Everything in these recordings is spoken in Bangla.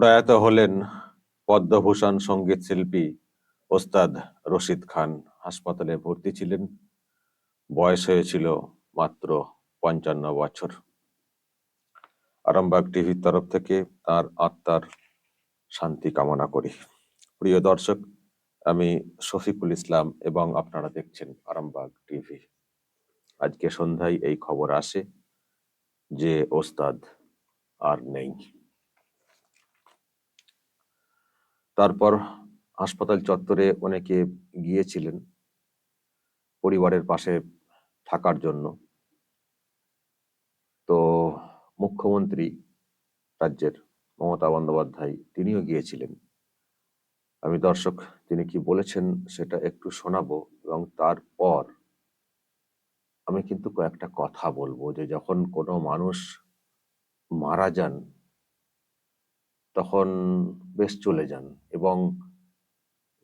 প্রয়াত হলেন পদ্মভূষণ সংগীত শিল্পী ওস্তাদ রশিদ খান। হাসপাতালে ভর্তি ছিলেন। বয়স হয়েছিল মাত্র পঞ্চান্ন বছর। আরামবাগ টিভির তরফ থেকে তার আত্মার শান্তি কামনা করি। প্রিয় দর্শক, আমি শফিকুল ইসলাম এবং আপনারা দেখছেন আরামবাগ টিভি। আজকে সন্ধ্যায় এই খবর আসে যে ওস্তাদ আর নেই। তারপর হাসপাতাল চত্বরে অনেকে গিয়েছিলেন পরিবারের পাশে থাকার জন্য। তো মুখ্যমন্ত্রী রাজ্যের মমতা বন্দ্যোপাধ্যায় তিনিও গিয়েছিলেন। আমি দর্শক, তিনি কি বলেছেন সেটা একটু শোনাবো এবং তারপর আমি কিন্তু কয়েকটা কথা বলব যে যখন কোনো মানুষ মারা যান তখন বেশ চলে যান এবং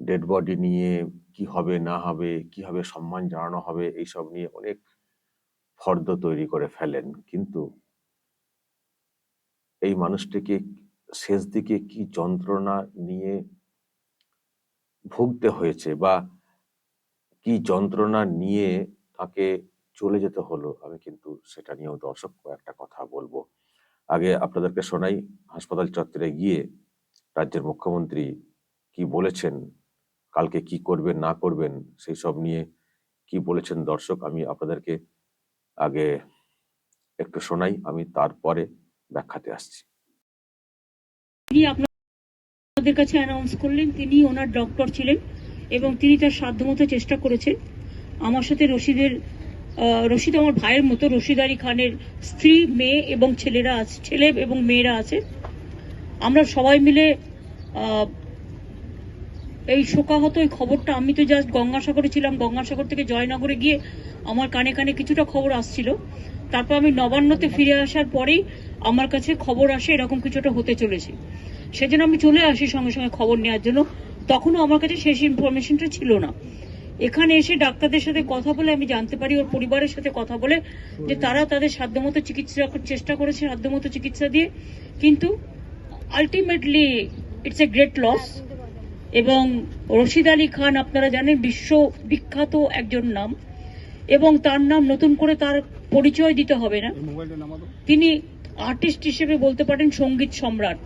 ডেড বডি নিয়ে কি হবে, না হবে, কীভাবে সম্মান জানানো হবে, এইসব নিয়ে অনেক ফর্দ তৈরি করে ফেলেন। কিন্তু এই মানুষটিকে শেষ দিকে কি যন্ত্রণা নিয়ে ভুগতে হয়েছে বা কি যন্ত্রণা নিয়ে তাকে চলে যেতে হলো, আমি কিন্তু সেটা নিয়েও দর্শক একটা কথা বলব। আগে আপনাদেরকে শোনাই, হাসপাতাল চত্বরে গিয়ে রাজ্যের মুখ্যমন্ত্রী কি বলেছেন, কালকে কি করবেন, না করবেন, সেই সব নিয়ে কি বলেছেন দর্শক আমি আপনাদেরকে আগে একটু শোনাই, আমি তারপরে ব্যাখ্যাতে আসছি। আপনাদের কাছে অ্যানাউন্স করলেন, তিনি ওনার ডক্টর ছিলেন এবং তিনি তার সাধ্যমতো চেষ্টা করেছেন। আমার সাথে রশিদের রশিদ আমার ভাইয়ের মতো, রশিদ আলী খানের স্ত্রী, মেয়ে এবং ছেলেরা আছে, ছেলে এবং মেয়েরা আছে। আমরা সবাই মিলে এই শোকাহত এই খবরটা, আমি তো জাস্ট গঙ্গাসাগরে ছিলাম, গঙ্গাসাগর থেকে জয়নগরে গিয়ে আমার কানে কানে কিছুটা খবর আসছিল। তারপর আমি নবান্নতে ফিরে আসার পরেই আমার কাছে খবর আসে, এরকম কিছুটা হতে চলেছে। সেজন্য আমি চলে আসি সঙ্গে সঙ্গে খবর নেওয়ার জন্য। তখনও আমার কাছে শেষ ইনফরমেশনটা ছিল না। এখানে এসে ডাক্তারদের সাথে কথা বলে আমি জানতে পারি, ওর পরিবারের সাথে কথা বলে যে তারা তাদের সাধ্যমতো চিকিৎসা চেষ্টা করেছে, সাধ্যমতো চিকিৎসা দিয়ে। কিন্তু ultimately it's a great loss এবং রশিদ আলী খান, আপনারা জানেন, বিশ্ব বিখ্যাত একজন নাম। এবং তার নাম নতুন করে তার পরিচয় দিতে হবে না। তিনি আর্টিস্ট হিসেবে বলতে পারেন সংগীত সম্রাট।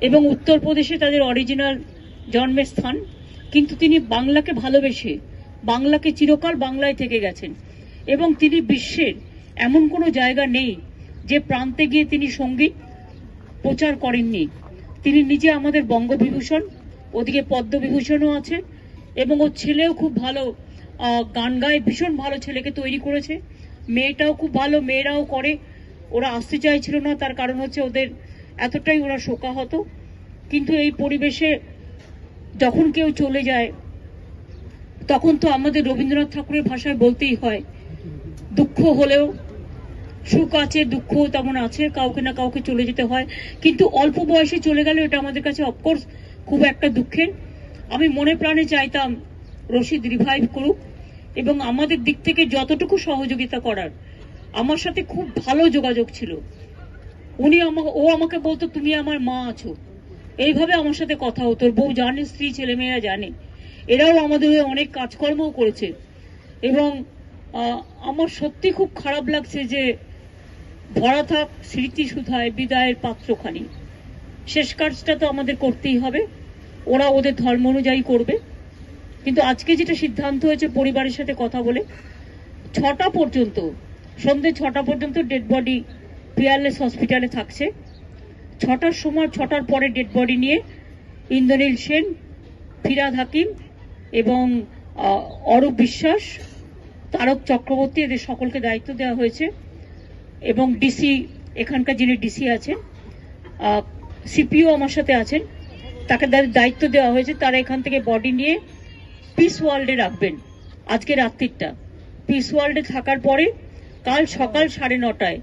এবং উত্তরপ্রদেশে তাদের অরিজিনাল জন্মের স্থান। কিন্তু তিনি বাংলাকে ভালোবেসে, বাংলাকে চিরকাল বাংলায় থেকে গেছেন। এবং তিনি বিশ্বের এমন কোনো জায়গা নেই যে প্রান্তে গিয়ে তিনি সংগীত প্রচার করেননি। তিনি নিজে আমাদের বঙ্গবিভূষণ, ওদিকে পদ্মবিভূষণও আছে এবং ওর ছেলেও খুব ভালো গান গায়, ভীষণ ভালো ছেলেকে তৈরি করেছে। মেয়েটাও খুব ভালো, মেয়েরাও করে। ওরা আসতে চাইছিল না, তার কারণ হচ্ছে ওদের এতটাই ওরা শোকাহত। কিন্তু এই পরিবেশে যখন কেউ চলে যায়, তখন তো আমাদের রবীন্দ্রনাথ ঠাকুরের ভাষায় বলতেই হয়, দুঃখ হলেও সুখ আছে, দুঃখ তেমন আছে, কাউকে না কাউকে চলে যেতে হয়। কিন্তু অল্প বয়সে চলে গেলে এটা আমাদের কাছে অফকোর্স খুব একটা দুঃখের। আমি মনে প্রাণে চাইতাম রশিদ রিভাইভ করুক এবং আমাদের দিক থেকে যতটুকু সহযোগিতা করার, আমার সাথে খুব ভালো যোগাযোগ ছিল। উনি আমাকে ও আমাকে বলতো, তুমি আমার মা আছো। এইভাবে আমার সাথে কথা হতো। বউ জানে, স্ত্রী, ছেলেমেয়েরা জানে। এরাও আমাদের হয়ে অনেক কাজকর্মও করেছে। এবং আমার সত্যি খুব খারাপ লাগছে যে ভরা থাক স্মৃতি সুধায় বিদায়ের পাত্রখানি। শেষ কাজটা তো আমাদের করতেই হবে। ওরা ওদের ধর্ম অনুযায়ী করবে। কিন্তু আজকে যেটা সিদ্ধান্ত হয়েছে পরিবারের সাথে কথা বলে, ছটা পর্যন্ত, সন্ধ্যে ছটা পর্যন্ত ডেড বডি পিয়ারলেস হসপিটালে থাকছে। ছটার সময়, ছটার পরে ডেড বডি নিয়ে ইন্দ্রনীল সেন, ফিরাদ হাকিম এবং অরূপ বিশ্বাস, তারক চক্রবর্তী এদের সকলকে দায়িত্ব দেওয়া হয়েছে এবং ডিসি এখানকার যিনি ডিসি আছেন সিপিও আমার সাথে আছেন, তাকে দায়িত্ব দেওয়া হয়েছে। তারা এখান থেকে বডি নিয়ে পিস ওয়ার্ল্ডে রাখবেন আজকে রাত্রিটা পিস ওয়ার্ল্ডে থাকার পরে কাল সকাল সাড়ে নটায়।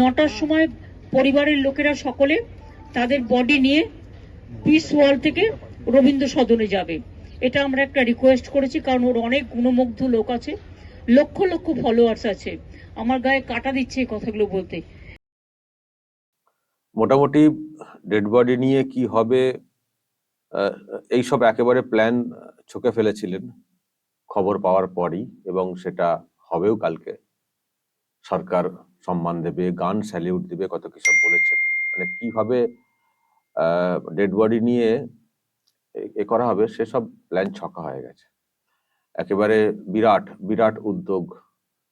নটার সময় পরিবারের লোকেরা সকলে তাদের বডি নিয়ে পিস ওয়ার্ল্ড থেকে রবীন্দ্র সদনে যাবে। এটা আমরা একটা রিকোয়েস্ট করেছি, কারণ ওর অনেক গুণমুগ্ধ লোক আছে, লক্ষ লক্ষ ফলোয়ার্স আছে। আমার গায়ে কাটা দিচ্ছে এই কথাগুলো বলতে। মোটামুটি ডেড বডি নিয়ে কি হবে এইসব একেবারে প্ল্যান ছকে ফেলেছিলেন, খবর পাওয়ার পরই, এবং সেটা হবেও কালকে। সরকার সম্মান দেবে, গান স্যালিউট দেবে, কত কি সব বলেছেন। মানে কীভাবে ডেড বডি নিয়ে এ- করা হবে সেসব প্ল্যান ছকা হয়ে গেছে। একেবারে বিরাট বিরাট উদ্যোগ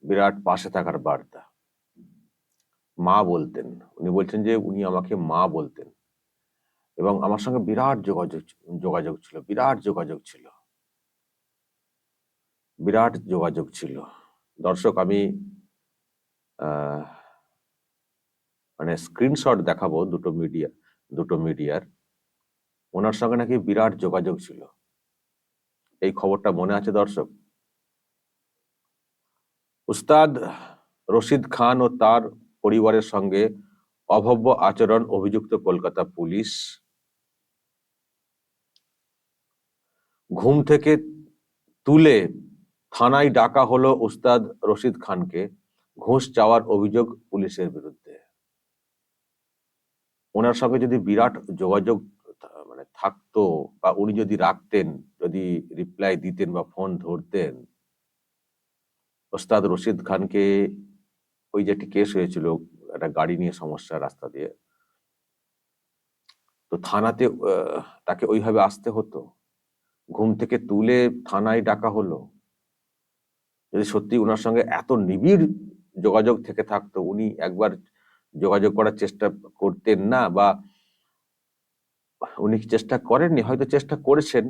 বিরাট পাশে থাকার বার্তা। মা বলতেন উনি বলছেন যে উনি আমাকে মা বলতেন। এবং আমার সঙ্গে বিরাট যোগাযোগ যোগাযোগ ছিল বিরাট যোগাযোগ ছিল। বিরাট যোগাযোগ ছিল। দর্শক আমি আহ, মানে স্ক্রিনশট দেখাবো দুটো মিডিয়া দুটো মিডিয়ার ওনার সঙ্গে নাকি বিরাট যোগাযোগ ছিল। এই খবরটা মনে আছে দর্শক? উস্তাদ রশিদ খান ও তার পরিবারের সঙ্গে অভব্য আচরণ অভিযুক্ত কলকাতা পুলিশ। ঘুম থেকে তুলে থানায় ডাকা হলো উস্তাদ রশিদ খানকে। ঘুষ চাওয়ার অভিযোগ পুলিশের বিরুদ্ধে। ওনার সঙ্গে যদি বিরাট যোগাযোগ মানে থাকতো বা উনি যদি রাখতেন, যদি রিপ্লাই দিতেন বা ফোন ধরতেন, ওস্তাদ রশিদ খানকে ওই যে একটি কেস হয়েছিল, একটা গাড়ি নিয়ে সমস্যা রাস্তা দিয়ে, তো থানাতে তাকে ওইভাবে আসতে হতো। ঘুম থেকে তুলে থানায় ডাকা হলো। যদি সত্যি ওনার সঙ্গে এত নিবিড় যোগাযোগ থেকে থাকতো, উনি একবার যোগাযোগ করার চেষ্টা করতেন না বা উনি চেষ্টা করেননি? হয়তো চেষ্টা করেছেন।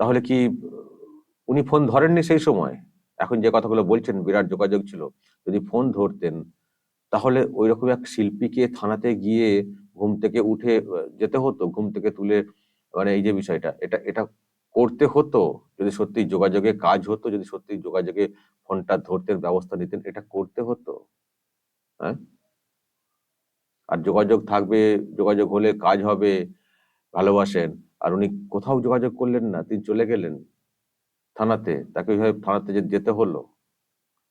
তাহলে কি উনি ফোন ধরেননি সেই সময়? এখন যে কথাগুলো বলছেন, বিরাট যোগাযোগ ছিল, যদি ফোন ধরতেন, তাহলে ওই রকম এক শিল্পীকে থানাতে গিয়ে ঘুম থেকে উঠে যেতে হতো, ঘুম থেকে তুলে মানে এই যে বিষয়টা, এটা এটা করতে হতো। যদি সত্যি যোগাযোগে কাজ হতো, যদি সত্যি যোগাযোগে ফোনটা ধরতেন, ব্যবস্থা নিতেন, এটা করতে হতো। আর যোগাযোগ থাকবে, যোগাযোগ হলে কাজ হবে, ভালোবাসেন। আর উনি কোথাও যোগাযোগ করলেন না, তিনি চলে গেলেন থানাতে, তাকে ওইভাবে থানাতে যেতে হলো।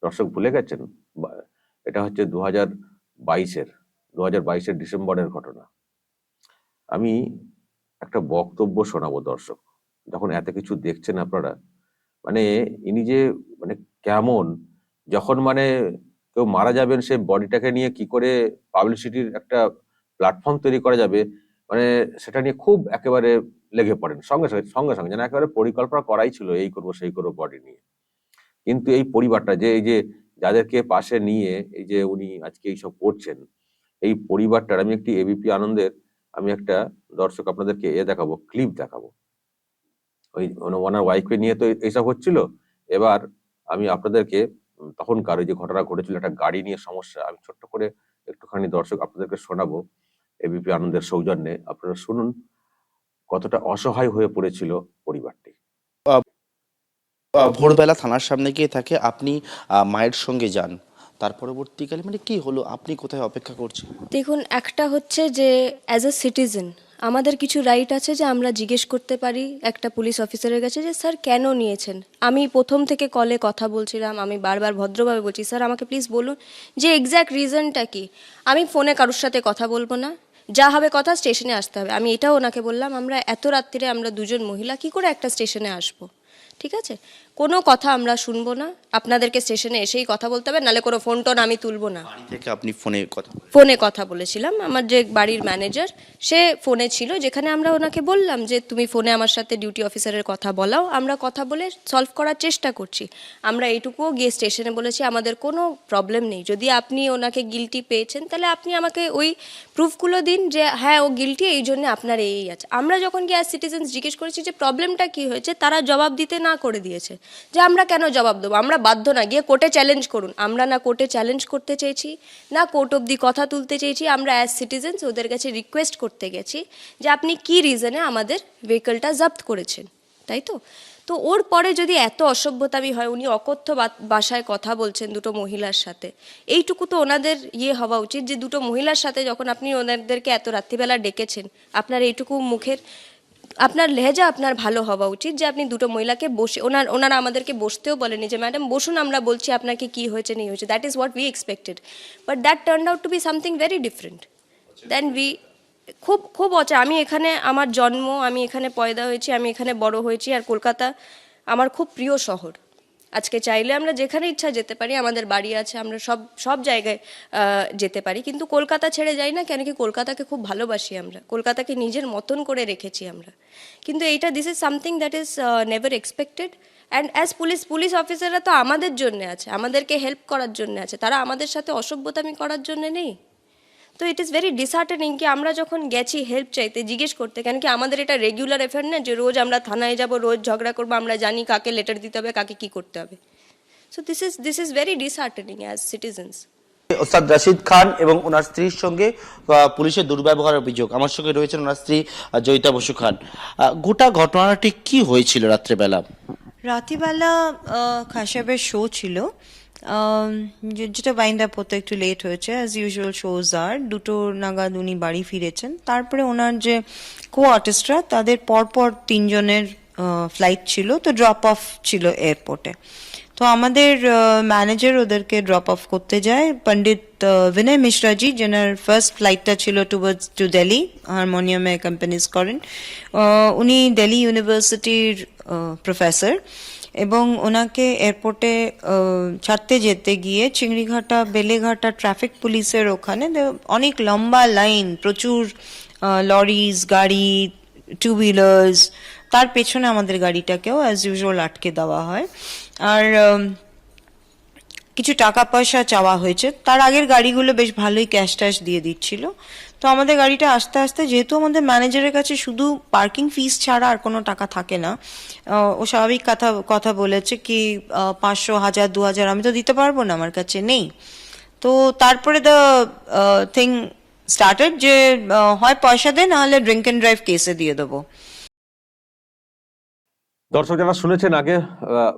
দর্শক ভুলে গেছেন? এটা হচ্ছে দু হাজার বাইশের দু হাজার বাইশের ডিসেম্বরের ঘটনা। আমি একটা বক্তব্য শোনাবো দর্শক, যখন এত কিছু দেখছেন আপনারা। মানে ইনি যে মানে কেমন, যখন মানে কেউ মারা যাবেন সে বডিটাকে নিয়ে কি করে পাবলিসিটির একটা প্ল্যাটফর্ম তৈরি করা যাবে মানে সেটা নিয়ে খুব একেবারে লেগে পড়েন সঙ্গে সঙ্গে সঙ্গে সঙ্গে যেন একেবারে পরিকল্পনা করাই ছিল এই করব সেই করব বডি নিয়ে। কিন্তু এই পরিবারটা যে এই যে যাদেরকে পাশে নিয়ে এই যে উনি আজকে এইসব করছেন এই পরিবারটার আমি একটি এবিপি আনন্দের আমি একটা দর্শক আপনাদেরকে এ দেখাবো ক্লিপ দেখাবো। ওই ওনা- ওনার ওয়াইফকে নিয়ে তো এইসব হচ্ছিল এবার আমি আপনাদেরকে তখনকার ওই যে ঘটনা ঘটেছিল একটা গাড়ি নিয়ে সমস্যা। আমি ছোট্ট করে একটুখানি দর্শক আপনাদেরকে শোনাবো এবিপি আনন্দের সৌজন্যে। আপনারা শুনুন কতটা অসহায় হয়ে পড়েছিল পরিবারটি। ভোরবেলা থানার সামনে গিয়ে থাকে আপনি আহ, মায়ের সঙ্গে যান। তার পরবর্তীকালে মানে কি হলো? আপনি কোথায় অপেক্ষা করছেন দেখুন একটা হচ্ছে যে অ্যাজ এ সিটিজেন আমাদের কিছু রাইট আছে যে আমরা জিজ্ঞেস করতে পারি একটা পুলিশ অফিসারের কাছে যে, স্যার, কেন নিয়েছেন? আমি প্রথম থেকে কলে কথা বলছিলাম, আমি বারবার ভদ্রভাবে বলছি, স্যার, আমাকে প্লিজ বলুন যে এক্স্যাক্ট রিজনটা কি? আমি ফোনে কারোর সাথে কথা বলব না, যা হবে কথা স্টেশনে আসতে হবে। আমি এটাও ওনাকে বললাম, আমরা এত রাত্রিরে আমরা দুজন মহিলা, কি করে একটা স্টেশনে আসব? ঠিক আছে? কোনো কথা আমরা শুনব না। আপনাদেরকে স্টেশনে এসেই কথা বলতে হবে নালে কোনো ফোন টোন আমি তুলবো না। বাড়ি থেকে আপনি ফোনে কথা ফোনে কথা বলেছিলাম। আমার যে বাড়ির ম্যানেজার সে ফোনে ছিল যেখানে আমরা ওনাকে বললাম যে তুমি ফোনে আমার সাথে ডিউটি অফিসারের কথা বলাও। আমরা কথা বলে সলভ করার চেষ্টা করছি। আমরা এইটুকুও গিয়ে স্টেশনে বলেছি আমাদের কোনো প্রবলেম নেই। যদি আপনি ওনাকে গিলটি পেয়েছেন তাহলে আপনি আমাকে ওই প্রুফগুলো দিন যে হ্যাঁ ও গিলটি এই জন্য আপনার এই আছে। আমরা যখন গিয়ে সিটিজেন্স জিজ্ঞেস করেছি যে প্রবলেমটা কি হয়েছে? তারা জবাব দিতে না করে দিয়েছে। যে আমরা কেন জবাব দেবো? আমরা বাধ্য না। গিয়ে কোর্টে চ্যালেঞ্জ করুন। আমরা না কোর্টে চ্যালেঞ্জ করতে চেয়েছি, না কোর্ট অবধি কথা তুলতে চেয়েছি, আমরা অ্যাজ সিটিজেন্স ওদের কাছে রিকোয়েস্ট করতে গেছি যে আপনি কি রিজনে আমাদের ভেহিকলটা জব্দ করেছেন, তাই তো? তো ওর পরে যদি এত অসভ্যতামি হয়, উনি অকথ্য বা- ভাষায় কথা বলছেন দুটো মহিলার সাথে, এইটুকু তো ওনাদের ইয়ে হওয়া উচিত যে দুটো মহিলার সাথে যখন আপনি ওনাদেরকে এত রাত্রিবেলা ডেকেছেন, আপনার এইটুকু মুখের আপনার লেহেজা আপনার ভালো হওয়া উচিত যে আপনি দুটো মহিলাকে বসে ওনার ওনারা আমাদেরকে বসতেও বলেনি যে, ম্যাডাম, বসুন, আমরা বলছি আপনাকে কি হয়েছে, নেই হয়েছে। That is what we expected but that turn out to be something very different then we খুব খুব অচা আমি এখানে আমার জন্ম, আমি এখানে পয়দা হয়েছি, আমি এখানে বড় হয়েছি, আর কলকাতা আমার খুব প্রিয় শহর। আজকে চাইলে আমরা যেখানে ইচ্ছা যেতে পারি, আমাদের বাড়ি আছে, আমরা সব সব জায়গায় যেতে পারি। কিন্তু কলকাতা ছেড়ে যাই না কেন কি কলকাতাকে খুব ভালোবাসি আমরা। কলকাতাকে নিজের মতন করে রেখেছি আমরা। কিন্তু এইটা this is something that is never expected and as police police অফিসাররা তো আমাদের জন্য আছে, আমাদেরকে হেল্প করার জন্য আছে। তারা আমাদের সাথে অসভ্যতামি করার জন্য নেই। তো ইট ইজ ভেরি ডিসহার্টেনিং কি আমরা যখন গেছি হেল্প চাইতে জিজ্ঞেস করতে কেন কি আমাদের এটা রেগুলার এফেয়ার না যে রোজ আমরা থানায় যাব রোজ ঝগড়া করব আমরা জানি কাকে লেটার দিতে হবে কাকে কি করতে হবে। So this is this is very disheartening as citizens Ustad Rashid Khan এবং ওনার স্ত্রীর সঙ্গে পুলিশের দুর্ব্যবহারের অভিযোগ। আমার সঙ্গে রয়েছেন ওনার স্ত্রী জয়িতা বসু খান। গোটা ঘটনাটি কি হয়েছিল রাত্রেবেলা? রাতিবেলা খাসাবের শো ছিল। যেটা বাইন্ড আপ হতে একটু লেট হয়েছে অ্যাজ ইউজুয়াল শোজ আর দুটো নাগাদ উনি বাড়ি ফিরেছেন। তারপরে ওনার যে কো আর্টিস্টরা তাদের পরপর তিনজনের ফ্লাইট ছিল, তো ড্রপ অফ ছিল এয়ারপোর্টে তো আমাদের ম্যানেজার ওদেরকে ড্রপ অফ করতে যায়। পণ্ডিত বিনয় মিশ্রাজি যেনার ফার্স্ট ফ্লাইটটা ছিল টুয়ার্ডস টু দিল্লি হারমোনিয়ামে কোম্পানিজ করেন উনি দিল্লি ইউনিভার্সিটির প্রফেসর এবং ওনাকে এয়ারপোর্টে ছাড়তে যেতে গিয়ে চিংড়িঘাটা, বেলেঘাটা ট্রাফিক পুলিশের ওখানে অনেক লম্বা লাইন, প্রচুর লরিজ গাড়ি টু হুইলার্স তার পেছনে আমাদের গাড়িটাকেও অ্যাজ ইউজুয়াল আটকে দেওয়া হয়। আর কিছু টাকা পয়সা চাওয়া হয়েছে। তার আগের গাড়িগুলো বেশ ভালোই ক্যাশ ট্যাশ দিয়ে দিচ্ছিল। তো আমাদের গাড়িটা আস্তে আস্তে, যেহেতু আমাদের ম্যানেজারের কাছে শুধু পার্কিং ফিস ছাড়া আর কোনো টাকা থাকে না ও স্বাভাবিক কথা কথা বলেছে কি পাঁচশো, হাজার, দু হাজার, আমি তো দিতে পারব না, আমার কাছে নেই। তো তারপরে দ্য থিং স্টার্টেড যে হয় পয়সা দে নাহলে ড্রিঙ্ক অ্যান্ড ড্রাইভ কেসে দিয়ে দেবো। দর্শক যারা শুনেছেন আগে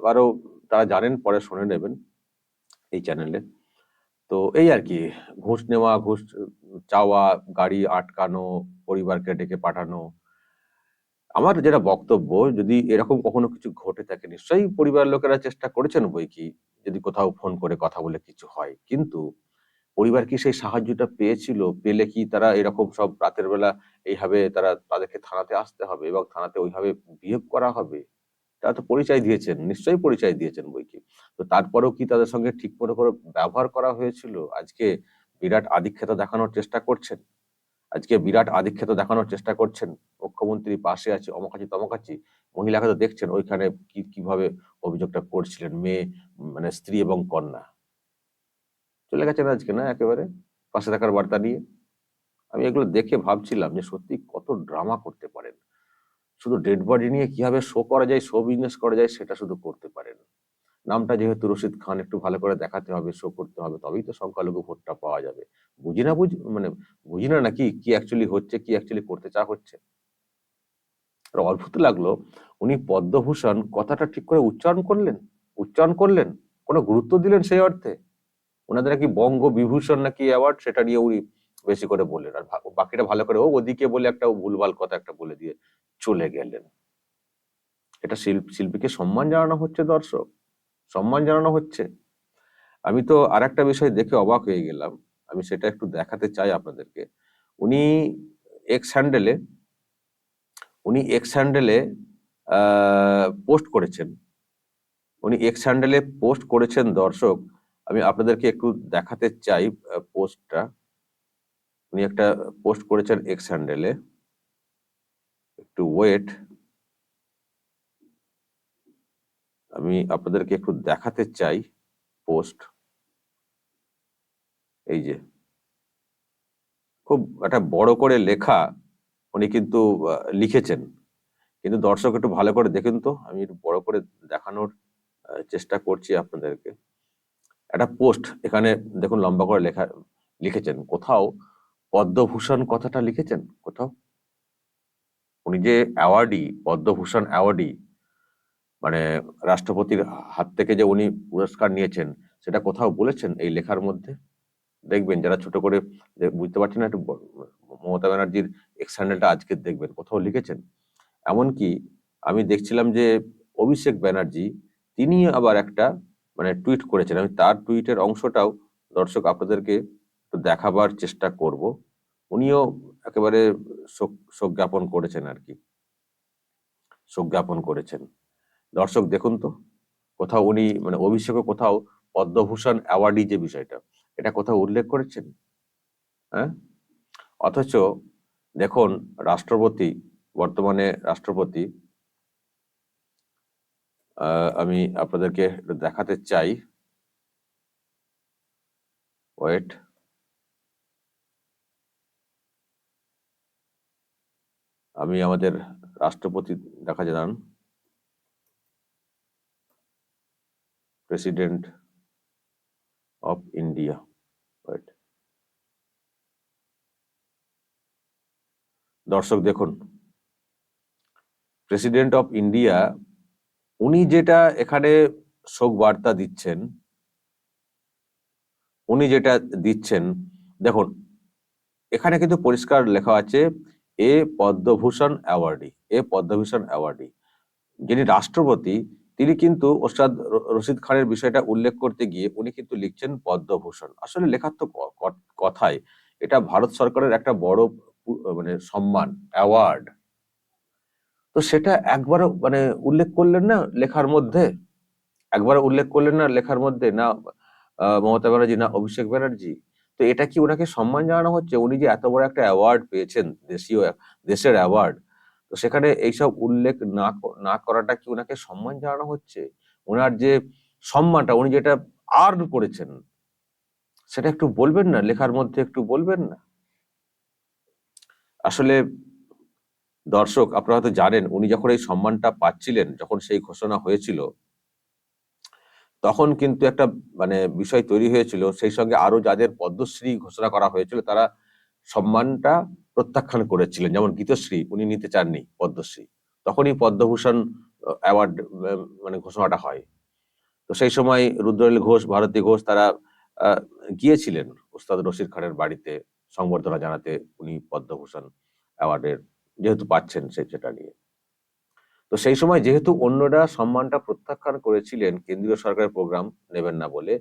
আরও তারা জানেন, পরে শুনে নেবেন এই চ্যানেলে তো এই আর কি, ঘুষ নেওয়া, ঘুষ চাওয়া, গাড়ি আটকানো, পরিবারকে ডেকে পাঠানো। আমার যেটা বক্তব্য, যদি এরকম কখনো কিছু ঘটে থাকে, নিশ্চয়ই পরিবারের লোকেরা চেষ্টা করেছেন বই কি, যদি কোথাও ফোন করে কথা বলে কিছু হয়। কিন্তু পরিবার কি সেই সাহায্যটা পেয়েছিল, পেলে কি তারা এরকম সব রাতের বেলা এইভাবে তারা তাদেরকে থানাতে আসতে হবে এবং থানাতে ওইভাবে বিহেভ করা হবে? তারা তো পরিচয় দিয়েছেন, নিশ্চয়ই পরিচয় দিয়েছেন বই কি তো তারপরেও কি তাদের সঙ্গে ঠিক মতো করে ব্যবহার করা হয়েছিল? আজকে বিরাট আধিক্ষেতা দেখানোর চেষ্টা করছেন? আজকে বিরাট আধিক্ষেতা দেখানোর চেষ্টা করছেন? মুখ্যমন্ত্রী পাশে আছে, অমকাচি তমকাচি, মহিলাকে তো দেখছেন, ওইখানে কি, কীভাবে অভিযোগটা করছিলেন? মেয়ে মানে স্ত্রী এবং কন্যা। চলে গেছেন আজকে, না, একেবারে? পাশে থাকার বার্তা নিয়ে আমি এগুলো দেখে ভাবছিলাম যে সত্যি কত ড্রামা করতে পারেন। শুধু ডেড বডি নিয়ে কীভাবে শো করা যায় শো বিজনেস করা যায়, সেটা শুধু করতে পারেন। নামটা যেহেতু রশিদ খান, একটু ভালো করে দেখাতে হবে শো করতে হবে, তবেই তো সংখ্যালঘু ভোটটা পাওয়া যাবে। বুঝি না বুঝি মানে বুঝি না নাকি কি অ্যাকচুয়ালি হচ্ছে, কি অ্যাকচুয়ালি করতে চা হচ্ছে? অদ্ভুত লাগল, উনি পদ্মভূষণ কথাটা ঠিক করে উচ্চারণ করলেন? উচ্চারণ করলেন? কোনো গুরুত্ব দিলেন সেই অর্থে? ওনাদের নাকি বঙ্গ বিভূষণ নাকি অ্যাওয়ার্ড সেটা নিয়ে উনি বেশি করে বললেন। আর বাকিটা ভালো করে ও ওদিকে বলে একটা ভুলভাল কথা একটা বলে দিয়ে চলে গেলেন। এটা শিল্প শিল্পীকে সম্মান জানানো হচ্ছে দর্শক। সম্মান জানানো হচ্ছে। আমি তো আর একটা বিষয় দেখে অবাক হয়ে গেলাম। আমি সেটা একটু দেখাতে চাই আপনাদেরকে। উনি এক্স হ্যান্ডেলে উনি এক্স হ্যান্ডেলে পোস্ট করেছেন। উনি এক্স হ্যান্ডেলে পোস্ট করেছেন দর্শক। আমি আপনাদেরকে একটু দেখাতে চাই পোস্টটা উনি একটা পোস্ট করেছেন এক্স হ্যান্ডেলে একটু ওয়েট আমি আপনাদেরকে একটু দেখাতে চাই পোস্ট। এই যে। খুব একটা বড় করে লেখা উনি কিন্তু লিখেছেন। কিন্তু দর্শক একটু ভালো করে দেখুন তো, আমি একটু বড় করে দেখানোর চেষ্টা করছি আপনাদেরকে। একটা পোস্ট এখানে দেখুন লম্বা করে লেখা, লিখেছেন। কোথাও পদ্মভূষণ কথাটা লিখেছেন কোথাও? উনি যে অ্যাওয়ার্ডই, পদ্মভূষণ অ্যাওয়ার্ডই মানে রাষ্ট্রপতির হাত থেকে যে উনি পুরস্কার নিয়েছেন, সেটা কোথাও বলেছেন এই লেখার মধ্যে? দেখবেন যারা ছোট করে বুঝতে পারছেন না, একটু মমতা ব্যানার্জির এক্সান্ডেলটা আজকে দেখবেন, কোথাও লিখেছেন। এমনকি আমি দেখছিলাম যে অভিষেক ব্যানার্জি তিনি আবার একটা মানে টুইট করেছেন। আমি তার টুইটের অংশটাও দর্শক আপনাদেরকে একটু দেখাবার চেষ্টা করব। উনিও একেবারে শোক জ্ঞাপন করেছেন আর কি। শোক জ্ঞাপন করেছেন। দর্শক দেখুন তো, কোথাও উনি মানে অভিষেকে কোথাও পদ্মভূষণ অ্যাওয়ার্ডি যে বিষয়টা, এটা কোথাও উল্লেখ করেছেন? হ্যাঁ? অথচ দেখুন, রাষ্ট্রপতি, বর্তমানে রাষ্ট্রপতি আমি আপনাদেরকে দেখাতে চাই। ওয়েট। আমি আমাদের রাষ্ট্রপতি দেখা জানান। প্রেসিডেন্ট অফ ইন্ডিয়া দর্শক দেখুন প্রেসিডেন্ট অফ ইন্ডিয়া উনি যেটা এখানে শোক বার্তা দিচ্ছেন, উনি যেটা দিচ্ছেন, দেখুন, এখানে কিন্তু পরিষ্কার লেখা আছে এ পদ্মভূষণ অ্যাওয়ার্ডি এ পদ্মভূষণ অ্যাওয়ার্ডি যিনি রাষ্ট্রপতি, তিনি কিন্তু ওস্তাদ রশিদ খানের বিষয়টা উল্লেখ করতে গিয়ে উনি কিন্তু লিখছেন পদ্মভূষণ। আসলে লেখার তো ক- ক- কথাই। এটা ভারত সরকারের একটা বড় মানে সম্মান, অ্যাওয়ার্ড। তো সেটা একবারও মানে উল্লেখ করলেন না লেখার মধ্যে? একবার উল্লেখ করলেন না লেখার মধ্যে? না মমতা ব্যানার্জি, না অভিষেক ব্যানার্জি? তো এটা কি ওনাকে সম্মান জানানো হচ্ছে? উনি যে এত বড় একটা অ্যাওয়ার্ড পেয়েছেন, দেশীয়, দেশের অ্যাওয়ার্ড তো সেখানে এইসব উল্লেখ না না করাটা কি ওনাকে সম্মান জানানো হচ্ছে? ওনার যে সম্মানটা, উনি যেটা আর্ন করেছেন, সেটা একটু বলবেন না? লেখার মধ্যে একটু বলবেন না? আসলে দর্শক, আপনারা হয়তো জানেন, উনি যখন এই সম্মানটা পাচ্ছিলেন, যখন সেই ঘোষণা হয়েছিল তখন কিন্তু একটা মানে বিষয় তৈরি হয়েছিল। সেই সঙ্গে আরও যাদের পদ্মশ্রী ঘোষণা করা হয়েছিল, তারা সম্মানটা প্রত্যাখ্যান করেছিলেন। যেমন গীতশ্রী, উনি নিতে চাননি পদ্মশ্রী। তখনই পদ্মভূষণ অ্যাওয়ার্ড মানে ঘোষণাটা হয়। তো সেই সময় রুদ্রনীল ঘোষ, ভারতী ঘোষ, তারা গিয়েছিলেন ওস্তাদ রশিদ খানের বাড়িতে সংবর্ধনা জানাতে। উনি পদ্মভূষণ অ্যাওয়ার্ডের যেহেতু পাচ্ছেন সে, সেটা নিয়ে। তো সেই সময় যেহেতু অন্যরা সম্মানটা প্রত্যাখ্যান করেছিলেন, কেন্দ্রীয় সরকারের প্রোগ্রাম নেবেন না বলে,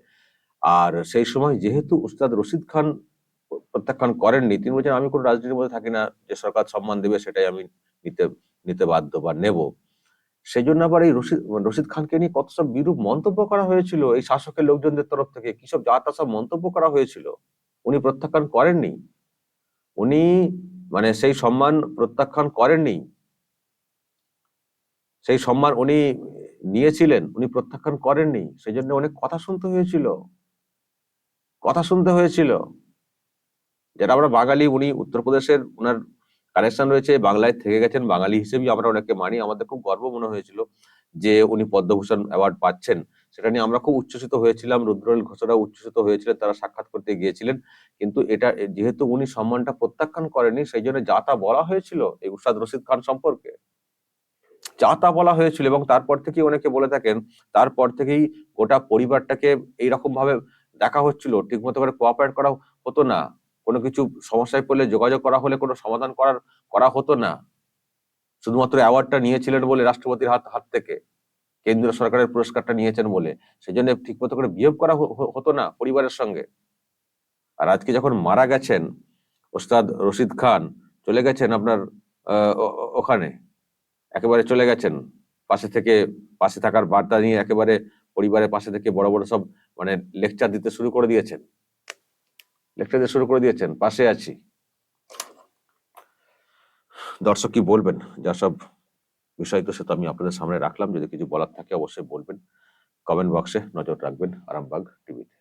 আর সেই সময় যেহেতু উস্তাদ রশিদ খান প্রত্যাখ্যান করেননি, তিনি বলছেন, আমি কোনো রাজনীতির মধ্যে থাকি না, যে সরকার সম্মান দেবে সেটাই আমি নিতে নিতে বাধ্য বা নেব। সেই জন্য আবার এই রশিদ রশিদ খানকে নিয়ে কত সব বিরূপ মন্তব্য করা হয়েছিল, এই শাসকের লোকজনদের তরফ থেকে, কি সব যা তা সব মন্তব্য করা হয়েছিল, উনি প্রত্যাখ্যান করেননি? উনি মানে সেই সম্মান প্রত্যাখ্যান করেননি? সেই সম্মান উনি নিয়েছিলেন, উনি প্রত্যাখ্যান করেননি সেই জন্য অনেক কথা শুনতে হয়েছিল। কথা শুনতে হয়েছিল। যারা আমরা বাঙালি, উনি উত্তরপ্রদেশের ওনার কানেকশন রয়েছে, বাংলায় থেকে গেছেন, বাঙালি হিসেবেই আমরা ওনাকে মানি। আমাদের খুব গর্ব মনে হয়েছিল যে উনি পদ্মভূষণ অ্যাওয়ার্ড পাচ্ছেন। সেটা নিয়ে আমরা খুব উচ্ছ্বসিত হয়েছিলাম রুদ্রনীল ঘোষরা উচ্ছ্বসিত হয়েছিলেন, তারা সাক্ষাৎ করতে গিয়েছিলেন। কিন্তু এটা, যেহেতু উনি সম্মানটা প্রত্যাখ্যান করেনি সেই জন্য যা তা বলা হয়েছিল এই উস্তাদ রশিদ খান সম্পর্কে যা তা বলা হয়েছিল এবং তারপর থেকেই অনেকে বলে থাকেন, তারপর থেকেই গোটা পরিবারটাকে এইরকম ভাবে দেখা হচ্ছিল ঠিক মতো করে কোঅপারেট করা হতো না। কোনো কিছু সমস্যায় পড়লে যোগাযোগ করা হলে কোনো সমাধান করার, করা হতো না। শুধুমাত্র অ্যাওয়ার্ডটা নিয়েছিলেন বলে রাষ্ট্রপতির হাত হাত থেকে, কেন্দ্রীয় সরকারের পুরস্কারটা নিয়েছেন বলে। সেই জন্য ঠিক মতো করে বিহেভ করা হতো না পরিবারের সঙ্গে। আর আজকে যখন মারা গেছেন, ওস্তাদ রশিদ খান, চলে গেছেন আপনার ওখানে। একেবারে চলে গেছেন। পাশে থেকে পাশে থাকার বার্তা নিয়ে একেবারে পরিবারের পাশে থেকে বড় বড় সব মানে লেকচার দিতে শুরু করে দিয়েছেন। লেকচার দিতে শুরু করে দিয়েছেন। পাশে আছি। দর্শক কি বলবেন? যা সব বিষয় তো সে তো আমি আপনাদের সামনে রাখলাম। যদি কিছু বলার থাকে অবশ্যই বলবেন। কমেন্ট বক্সে নজর রাখবেন। আরামবাগ টিভিতে